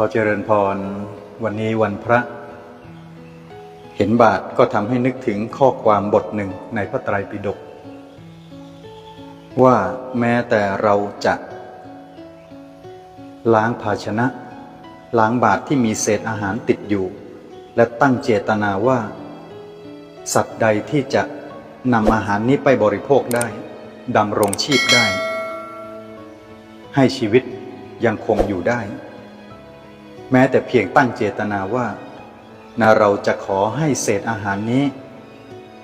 อเจริญพร วันนี้วันพระ เห็นบาทก็ทำให้นึกถึงข้อความบทหนึ่งในพระไตรปิฎกว่าแม้แต่เราจะ ล้างภาชนะ ล้างบาทที่มีเศษอาหารติดอยู่ และตั้งเจตนาว่า สัตว์ใดที่จะนำอาหารนี้ไปบริโภคได้ดำรงชีพได้ ให้ชีวิตยังคงอยู่ได้ แม้แต่เพียงตั้งเจตนาว่านะเราจะขอให้เศษอาหารนี้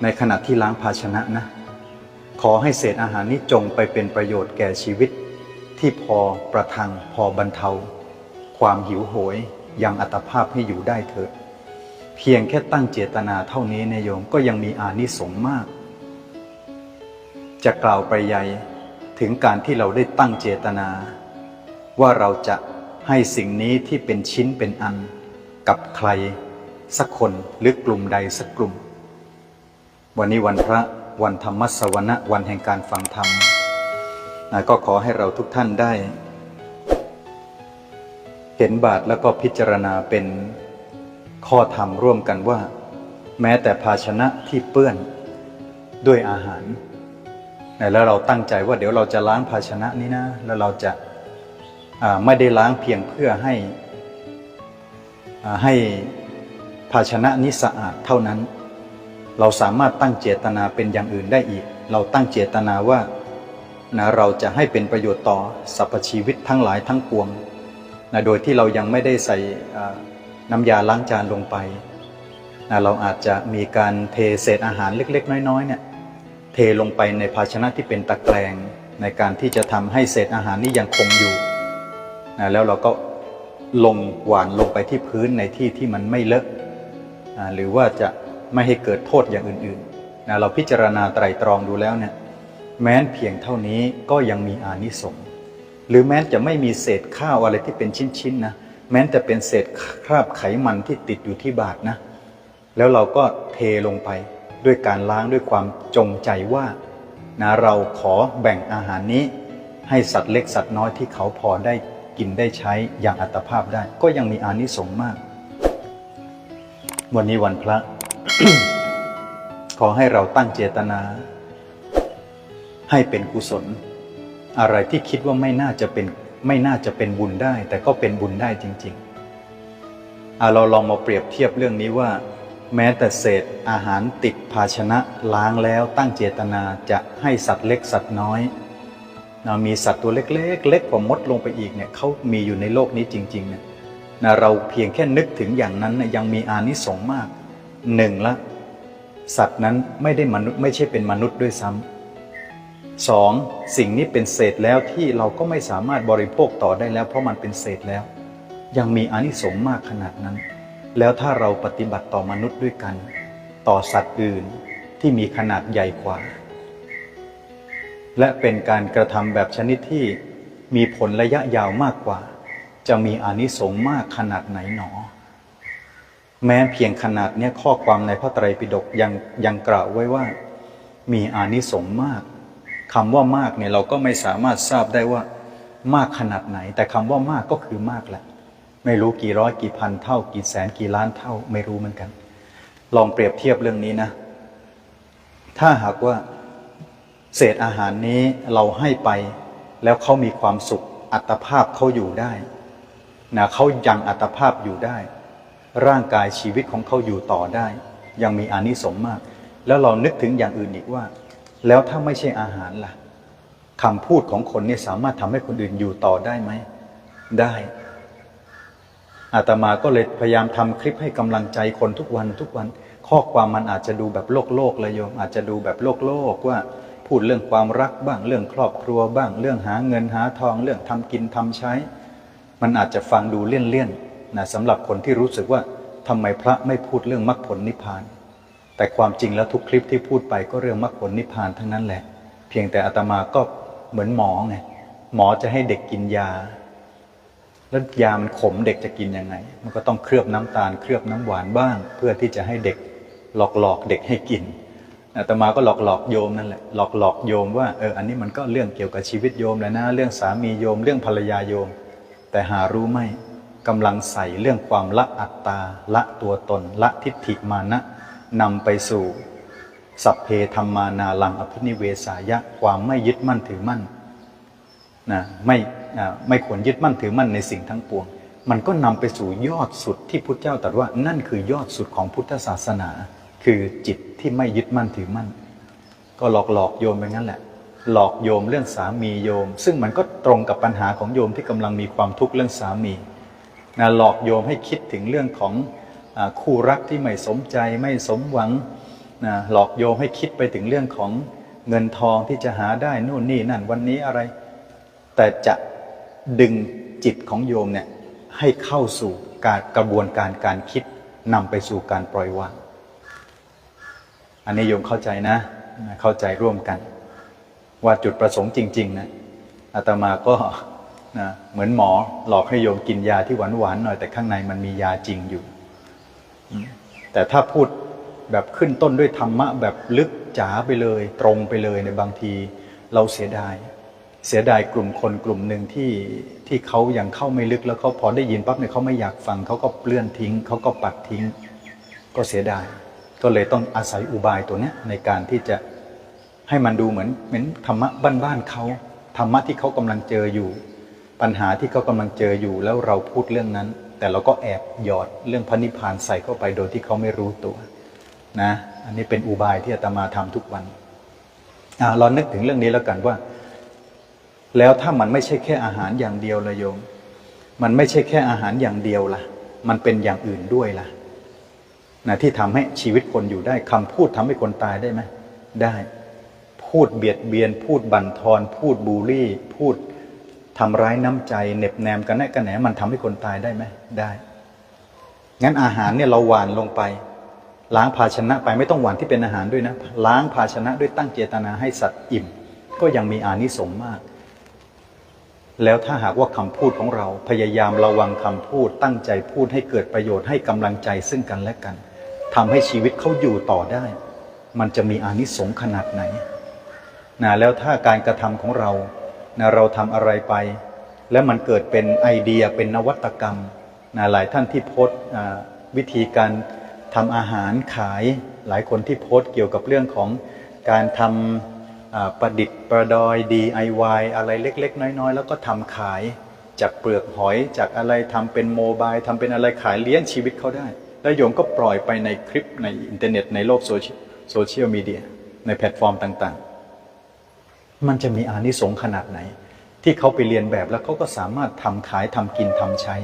ในขณะที่ล้างภาชนะนะ ขอให้เศษอาหารนี้จงไปเป็นประโยชน์แก่ชีวิต ที่พอประทังพอบรรเทา ความหิวโหยยังอัตภาพให้อยู่ได้เถิดเพียงแค่ตั้งเจตนาเท่านี้นายโยมก็ยังมีอานิสงส์มาก จะกล่าวไปใหญ่ถึงการที่เราได้ตั้งเจตนา ว่าเราจะ ให้สิ่งนี้ที่เป็นชิ้นเป็นอัน กับใคร สักคนหรือกลุ่มใดสักกลุ่ม วันนี้วันพระวันธรรมสวนะวันแห่งการฟังธรรม ก็ขอให้เราทุกท่านได้ เห็นบาทแล้วก็พิจารณาเป็นข้อธรรมร่วมกันว่า แม้แต่ภาชนะที่เปื้อนด้วยอาหาร แล้วเราตั้งใจว่าเดี๋ยวเราจะล้างภาชนะนี้นะ แล้วเราจะ ไม่ได้ล้างเพียงเพื่อให้ให้ภาชนะนี้สะอาดเท่านั้น เราสามารถตั้งเจตนาเป็นอย่างอื่นได้อีก เราตั้งเจตนาว่านะเราจะให้เป็นประโยชน์ต่อสรรพชีวิตทั้งหลายทั้งปวงนะโดยที่เรายังไม่ได้ใส่น้ำยาล้างจานลงไปนะเราอาจจะมีการเทเศษอาหารเล็ก ๆ น้อยๆเนี่ยเทลงไปในภาชนะที่เป็นตะแกรงในการที่จะทำให้เศษอาหารนี้ยังคงอยู่ นะแล้วเราก็ลงหวานลงไปที่พื้นในที่ที่มันไม่เลอะอ่าหรือว่าจะไม่ให้เกิดโทษอย่างอื่นๆนะเราพิจารณาไตรตรองดูแล้วเนี่ยแม้นเพียงเท่านี้ก็ยังมีอานิสงส์หรือแม้นจะไม่มีเศษข้าวอะไรที่เป็นชิ้นๆนะแม้นแต่เป็นเศษคราบไขมันที่ติดอยู่ที่บาทนะ แล้วเราก็เทลงไปด้วยการล้างด้วยความจงใจว่านะเราขอแบ่งอาหารนี้ให้สัตว์เล็กสัตว์น้อยที่เขาพอได้ กินได้ใช้อย่างอัตภาพได้ ก็ยังมีอานิสงส์มาก วันนี้วันพระ ขอให้เราตั้งเจตนา ให้เป็นกุศล อะไรที่คิดว่าไม่น่าจะเป็นไม่น่าจะเป็นบุญได้ แต่ก็เป็นบุญได้จริงๆเราลองมาเปรียบเทียบเรื่องนี้ว่า แม้แต่เศษอาหารติดภาชนะล้างแล้วตั้งเจตนาจะให้สัตว์เล็กสัตว์น้อย นะมีสัตว์ตัวเล็กๆเล็กกว่ามดลงไปอีกเนี่ยเขามีอยู่ในโลกนี้จริงๆเนี่ยนะเราเพียงแค่นึกถึงอย่างนั้นเนี่ยยังมีอานิสงส์มากหนึ่งละ สัตว์นั้นไม่ได้มนุษย์ไม่ใช่เป็นมนุษย์ด้วยซ้ำสองสิ่งนี้เป็นเศษแล้วที่เราก็ไม่สามารถบริโภคต่อได้แล้ว เพราะมันเป็นเศษแล้ว ยังมีอานิสงส์มากขนาดนั้น แล้วถ้าเราปฏิบัติต่อมนุษย์ด้วยกัน ต่อสัตว์อื่นที่มีขนาดใหญ่กว่า และเป็นการกระทำแบบชนิดที่มีผลระยะยาวมากกว่า จะมีอานิสงส์มากขนาดไหนหนอ แม้เพียงขนาดเนี้ยข้อความในพระไตรปิฎกยังยังกล่าวไว้ว่า มีอานิสงส์มากคำว่ามากเนี่ยเราก็ไม่สามารถทราบได้ว่ามากขนาดไหน แต่คำว่ามากก็คือมากแหละ ไม่รู้กี่ร้อยกี่พันเท่า กี่แสนกี่ล้านเท่า ไม่รู้เหมือนกัน ลองเปรียบเทียบเรื่องนี้นะ ถ้าหากว่า เศษอาหารนี้เราให้ไป แล้วเขามีความสุขอัตภาพเขาอยู่ได้นะเขายังอัตภาพอยู่ได้ ร่างกายชีวิตของเขาอยู่ต่อได้ ยังมีอานิสงส์มาก แล้วเรานึกถึงอย่างอื่นอีกว่า แล้วถ้าไม่ใช่อาหารล่ะคำพูดของคนเนี่ยสามารถทำให้คนอื่นอยู่ต่อได้ไหม ได้อาตมาก็เลยพยายามทำคลิปให้กำลังใจคนทุกวันทุกวัน ข้อความมันอาจจะดูแบบโลกโลกเลยโยม อาจจะดูแบบโลกโลกว่า พูดเรื่องความรักบ้างเรื่องครอบครัวบ้าง เรื่องหาเงินหาทอง เรื่องทำกินทำใช้ มันอาจจะฟังดูเลี่ยนๆนะสำหรับคนที่รู้สึกว่าทำไมพระไม่พูดเรื่องมรรคผลนิพพาน แต่ความจริงแล้วทุกคลิปที่พูดไปก็เรื่องมรรคผลนิพพานทั้งนั้นแหละ เพียงแต่อาตมาก็เหมือนหมอไงหมอจะให้เด็กกินยา แล้วยามันขมเด็กจะกินยังไง มันก็ต้องเคลือบน้ำตาลเคลือบน้ำหวานบ้าง เพื่อที่จะให้เด็กหลอกๆเด็กให้กิน อาตมาก็หลอกหลอกโยมนั่นแหละหลอกหลอกโยมว่าเอออันนี้มันก็เรื่องเกี่ยวกับชีวิตโยมแหละนะ เรื่องสามีโยม เรื่องภรรยาโยม แต่หารู้ไหมกำลังใส่เรื่องความละอัตตาละตัวตน ละทิฏฐิมานะนำไปสู่ สัพเพธรรมานาลังอภินิเวสายะความไม่ยึดมั่นถือมั่นนะไม่ไม่ควรยึดมั่นถือมั่นในสิ่งทั้งปวง มันก็นำไปสู่ยอดสุดที่พุทธเจ้าตรัสว่านั่นคือยอดสุดของพุทธศาสนา คือจิตที่ไม่ยึดมั่นถือมั่น ก็หลอกหลอกโยมไปงั้นแหละ หลอกโยมเรื่องสามีโยม ซึ่งมันก็ตรงกับปัญหาของโยมที่กำลังมีความทุกข์เรื่องสามีนะหลอกโยมให้คิดถึงเรื่องของอคู่รักที่ไม่สมใจไม่สมหวังนะหลอกโยมให้คิดไปถึงเรื่องของเงินทองที่จะหาได้นู่นนี่นั่นวันนี้อะไร แต่จะดึงจิตของโยมเนี่ยให้เข้าสู่การกระบวนการการคิดนำไปสู่การปล่อยวาง อันนี้โยมเข้าใจนะ เข้าใจร่วมกัน ว่าจุดประสงค์จริง ๆ นะอาตมาก็นะเหมือนหมอหลอกให้โยมกินยาที่หวานๆหน่อยแต่ข้างในมันมียาจริงอยู่ แต่ถ้าพูดแบบขึ้นต้นด้วยธรรมะ แบบลึกจ๋าไปเลย ตรงไปเลยในบางทีเราเสียดาย เสียดายกลุ่มคนกลุ่มหนึ่งที่ที่เขายังเข้าไม่ลึกแล้วเขาพอได้ยินปั๊บเนี่ยเขาไม่อยากฟังเขาก็เลื่อนทิ้งเขาก็ปัดทิ้ง ก็เสียดาย ก็เลยต้องอาศัยอุบายตัวเนี้ยในการที่จะให้มันดูเหมือนเหมือนธรรมะบ้านๆเขาธรรมะที่เขากำลังเจออยู่ ปัญหาที่เขากำลังเจออยู่แล้วเราพูดเรื่องนั้น แต่เราก็แอบหยอดเรื่องพระนิพพานใส่เข้าไปโดยที่เขาไม่รู้ตัวนะอันนี้เป็นอุบายที่อาตมาทำทุกวันอ่าเรานึกถึงเรื่องนี้แล้วกันว่า แล้วถ้ามันไม่ใช่แค่อาหารอย่างเดียวละโยม มันไม่ใช่แค่อาหารอย่างเดียวล่ะ มันเป็นอย่างอื่นด้วยล่ะ นะที่ทำให้ชีวิตคนอยู่ได้คำพูดทำให้คนตายได้ไหมได้ พูดเบียดเบียน พูดบั่นทอน พูดบูลลี่ พูดทำร้ายน้ำใจเหน็บแนมกันแน่กันแหนมันทำให้คนตายได้ไหมได้งั้นอาหารเนี่ยเราหวานลงไป ล้างภาชนะไปไม่ต้องหวานที่เป็นอาหารด้วยนะ ล้างภาชนะด้วยตั้งเจตนาให้สัตว์อิ่ม ก็ยังมีอานิสงส์มาก แล้วถ้าหากว่าคำพูดของเราพยายามระวังคำพูดตั้งใจพูดให้เกิดประโยชน์ให้กำลังใจซึ่งกันและกัน ทำให้ชีวิตเขาอยู่ต่อได้ มันจะมีอานิสงส์ขนาดไหนนะแล้วถ้าการกระทำของเรานะเราทำอะไรไป แล้วมันเกิดเป็นไอเดียเป็นนวัตกรรมนะหลายท่านที่โพสวิธีการทำอาหารขาย หลายคนที่โพสเกี่ยวกับเรื่องของการทำอ่าประดิษฐ์ประดอย DIY อะไรเล็ก ๆ น้อย ๆ แล้วก็ทำขายจากเปลือกหอยจากอะไรทำเป็นโมบายทำเป็นอะไรขายเลี้ยงชีวิตเขาได้ แล้วโยมก็ปล่อยไปในคลิปในอินเทอร์เน็ตในโลกโซเชียลมีเดียในแพลตฟอร์มต่างๆ มันจะมีอานิสงส์ขนาดไหน ที่เขาไปเรียนแบบแล้วเขาก็สามารถทำขายทำกินทำใช้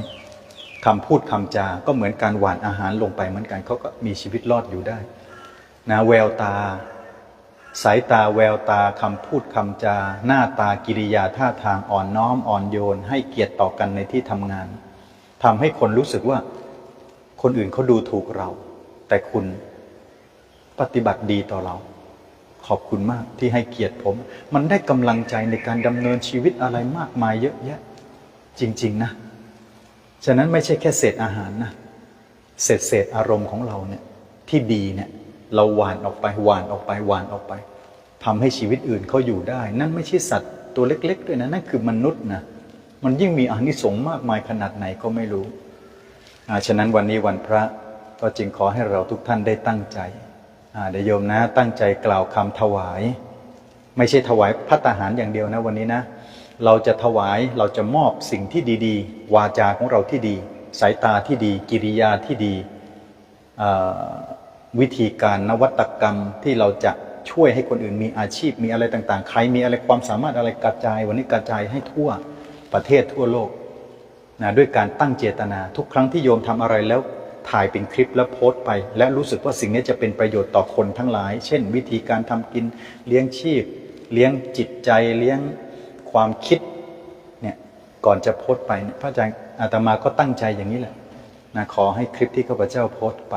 คำพูดคำจา ก็เหมือนการหวานอาหารลงไปเหมือนกันเขาก็มีชีวิตรอดอยู่ได้นะแววตา สายตาแววตาคำพูดคำจา หน้าตากิริยาท่าทางอ่อนน้อมอ่อนโยน ให้เกียรติต่อกันในที่ทำงานทำให้คนรู้สึกว่า คนอื่นเขาดูถูกเรา แต่คุณปฏิบัติดีต่อเรา ขอบคุณมากที่ให้เกียรติผม มันได้กำลังใจในการดำเนินชีวิตอะไรมากมายเยอะแยะ จริง ๆ นะ ฉะนั้นไม่ใช่แค่เศษอาหารนะ เศษเศษอารมณ์ของเราเนี่ยที่ดีเนี่ยเราหวานออกไปหวานออกไปหวานออกไปทำให้ชีวิตอื่นเขาอยู่ได้ นั่นไม่ใช่สัตว์ตัวเล็ก ๆ ด้วยนะ นั่นคือมนุษย์นะ มันยิ่งมีอานิสงส์มากมายขนาดไหนก็ไม่รู้ ฉะนั้นวันนี้วันพระก็จึงขอให้เราทุกท่านได้ตั้งใจอาเดี๋ยวโยมนะตั้งใจกล่าวคำถวาย ไม่ใช่ถวายพัตตาหารอย่างเดียวนะวันนี้นะ เราจะถวายเราจะมอบสิ่งที่ดีๆ วาจาของเราที่ดี สายตาที่ดี กิริยาที่ดีวิธีการนวัตกรรมที่เราจะช่วยให้คนอื่นมีอาชีพมีอะไรต่างๆ ใครมีอะไรความสามารถอะไรกระจาย วันนี้กระจายให้ทั่วประเทศทั่วโลก นะด้วยการตั้งเจตนา ทุกครั้งที่โยมทำอะไรแล้วถ่ายเป็นคลิปแล้วโพสต์ไป และรู้สึกว่าสิ่งนี้จะเป็นประโยชน์ต่อคนทั้งหลาย เช่น วิธีการทำกินเลี้ยงชีพ เลี้ยงจิตใจเลี้ยงความคิดเนี่ยก่อนจะโพสต์ไปพระอาจารย์อาตมาก็ตั้งใจอย่างนี้แหละนะขอให้คลิปที่ข้าพเจ้าโพสต์ไป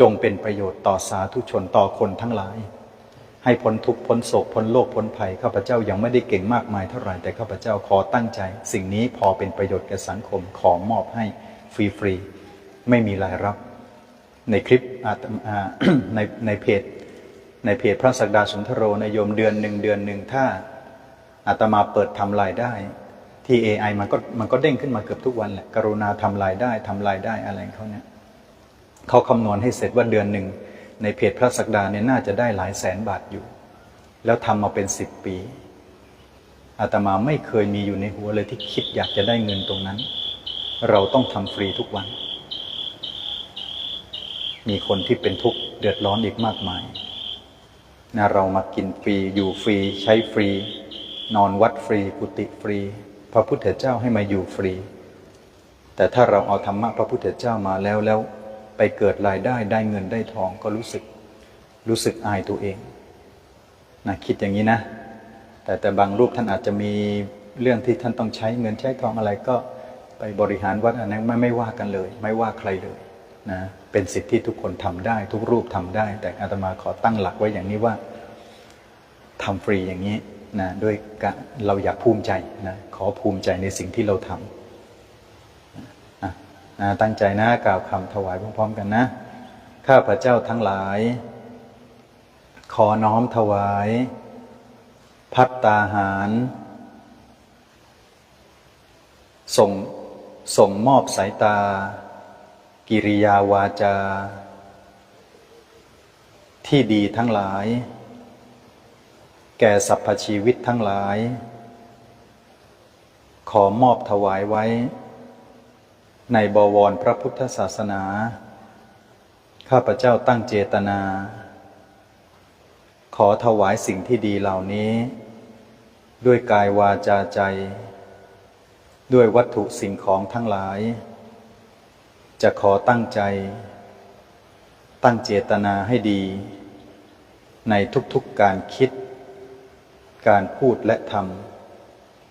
จงเป็นประโยชน์ต่อสาธุชนต่อคนทั้งหลาย ให้พ้นทุกข์พ้นโศกพ้นโลกพ้นภัยข้าพเจ้ายังไม่ได้เก่งมากมายเท่าไหร่แต่ข้าพเจ้าขอตั้งใจ สิ่งนี้พอเป็นประโยชน์แก่สังคมขอมอบให้ฟรีๆไม่มีรายรับ ในคลิปอาตอ่าในในเพจ ในเพจพระศักดาสุนทโรในโยมเดือนหนึ่งเดือนหนึ่งถ้าอาตมาเปิดทำรายได้ ที่ AI มันก็มันก็เด้งขึ้นมาเกือบทุกวันแหละกรุณาทำรายได้ทำรายได้อะไรเขาเนี่ยเขาคำนวณให้เสร็จว่าเดือนหนึ่ง ในเพจพระศักดาเนี่ยน่าจะได้หลายแสนบาทอยู่ แล้วทำมาเป็นสิบปี อาตมาไม่เคยมีอยู่ในหัวเลยที่คิดอยากจะได้เงินตรงนั้น เราต้องทำฟรีทุกวัน มีคนที่เป็นทุกข์เดือดร้อนอีกมากมายนะเรามากินฟรีอยู่ฟรี ใช้ฟรี นอนวัดฟรีกุฏิฟรี พระพุทธเจ้าให้มาอยู่ฟรี แต่ถ้าเราเอาธรรมะพระพุทธเจ้ามาแล้วแล้ว ไปเกิดรายได้ได้เงินได้ทองก็รู้สึกรู้สึกอายตัวเองนะคิดอย่างนี้นะ แต่แต่บางรูปท่านอาจจะมีเรื่องที่ท่านต้องใช้เงินใช้ทองอะไรก็ไปบริหารวัดอันนั้นไม่ไม่ว่ากันเลย ไม่ว่าใครเลยนะเป็นสิทธิที่ทุกคนทำได้ ทุกรูปทำได้ แต่อาตมาขอตั้งหลักไว้อย่างนี้ว่าทำฟรีอย่างนี้นะด้วยกะเราอยากภูมิใจนะขอภูมิใจในสิ่งที่เราทำนะนะ ตั้งใจนะกล่าวคำถวายพร้อมๆกันนะ ข้าพระเจ้าทั้งหลาย ขอน้อมถวาย พัตตาหาร ส่งส่งมอบสายตา กิริยาวาจา ที่ดีทั้งหลาย แก่สรรพชีวิตทั้งหลาย ขอมอบถวายไว้ ในบวรพระพุทธศาสนา ข้าพเจ้าตั้งเจตนา ขอถวายสิ่งที่ดีเหล่านี้ ด้วยกายวาจาใจ ด้วยวัตถุสิ่งของทั้งหลาย จะขอตั้งใจ ตั้งเจตนาให้ดี ในทุกๆการคิด การพูดและท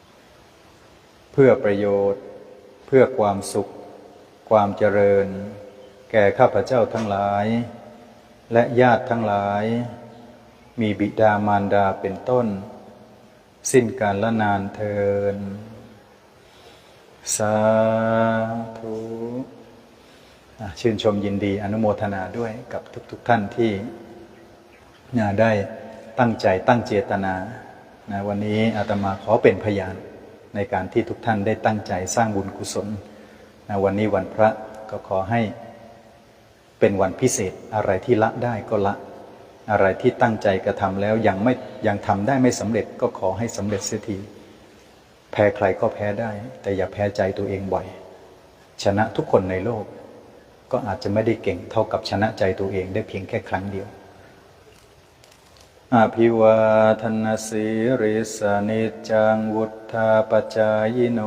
ำเพื่อประโยชน์ เพื่อความสุข ความเจริญ แก่ข้าพเจ้าทั้งหลาย และญาติทั้งหลาย มีบิดามารดาเป็นต้น สิ้นการละนานเทินสาธุชื่นชมยินดีอนุโมทนาด้วยกับทุกๆทท่านที่ได้ตั้งใจตั้งเจตนานะวันนี้อาตมาขอเป็นพยานในการที่ทุกท่านได้ตั้งใจสร้างบุญกุศล นะวันนี้วันพระก็ขอให้เป็นวันพิเศษอะไรที่ละได้ก็ละ อะไรที่ตั้งใจกระทำแล้วยังไม่ยังทำได้ไม่สำเร็จก็ขอให้สำเร็จเสียทีแพ้ใครก็แพ้ได้ แต่อย่าแพ้ใจตัวเองบ่อย ชนะทุกคนในโลก ก็อาจจะไม่ได้เก่งเท่ากับชนะใจตัวเองได้เพียงแค่ครั้งเดียวอภิวาทนสีริสนิจจังวุธาปจายโน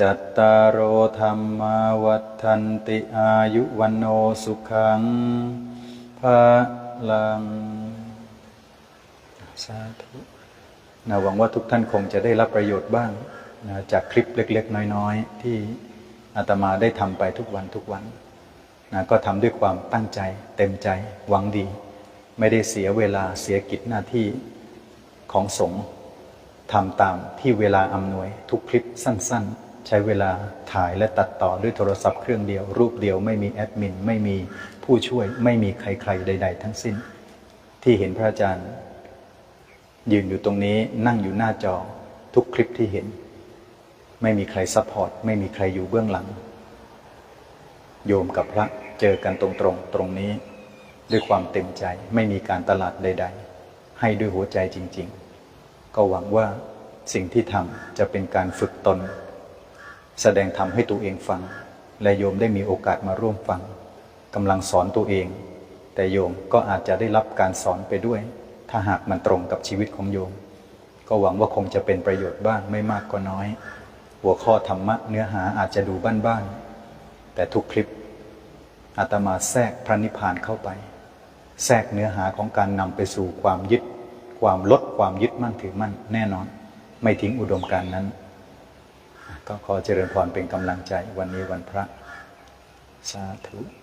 จัตตารโอธรรมาวัฏันติอายุวันโนสุขังภาลังสาธุนะหวังว่าทุกท่านคงจะได้รับประโยชน์บ้างนะจากคลิปเล็ก ๆ น้อย ๆ ที่อาตมาได้ทำไปทุกวันทุกวันนะก็ทำด้วยความตั้งใจ เต็มใจหวังดี ไม่ได้เสียเวลาเสียกิจหน้าที่ของสงฆ์ทำตามที่เวลาอำนวยทุกคลิปสั้น ๆ ใช้เวลาถ่ายและตัดต่อด้วยโทรศัพท์เครื่องเดียว รูปเดียวไม่มีแอดมิน ไม่มีผู้ช่วย ไม่มีใครๆ ใด ๆ ทั้งสิ้น ที่เห็นพระอาจารย์ ยืนอยู่ตรงนี้นั่งอยู่หน้าจอทุกคลิปที่เห็น ไม่มีใครซัพพอร์ตไม่มีใครอยู่เบื้องหลัง โยมกับพระเจอกันตรงๆตรงนี้ ด้วยความเต็มใจไม่มีการตลาดใด ๆ ให้ด้วยหัวใจจริง ๆ ก็หวังว่าสิ่งที่ทำจะเป็นการฝึกตน แสดงธรรมให้ตัวเองฟัง และโยมได้มีโอกาสมาร่วมฟังกำลังสอนตัวเอง แต่โยมก็อาจจะได้รับการสอนไปด้วย ถ้าหากมันตรงกับชีวิตของโยม ก็หวังว่าคงจะเป็นประโยชน์บ้างไม่มากก็น้อย หัวข้อธรรมะเนื้อหาอาจจะดูบ้านๆแต่ทุกคลิปอาตมาแทรกพระนิพพานเข้าไป แทรกเนื้อหาของการนำไปสู่ความยึด ความลดความยึดมั่นถือมั่นแน่นอน ไม่ทิ้งอุดมการณ์นั้น ก็ขอเจริญพรเป็นกำลังใจวันนี้วันพระ สาธุ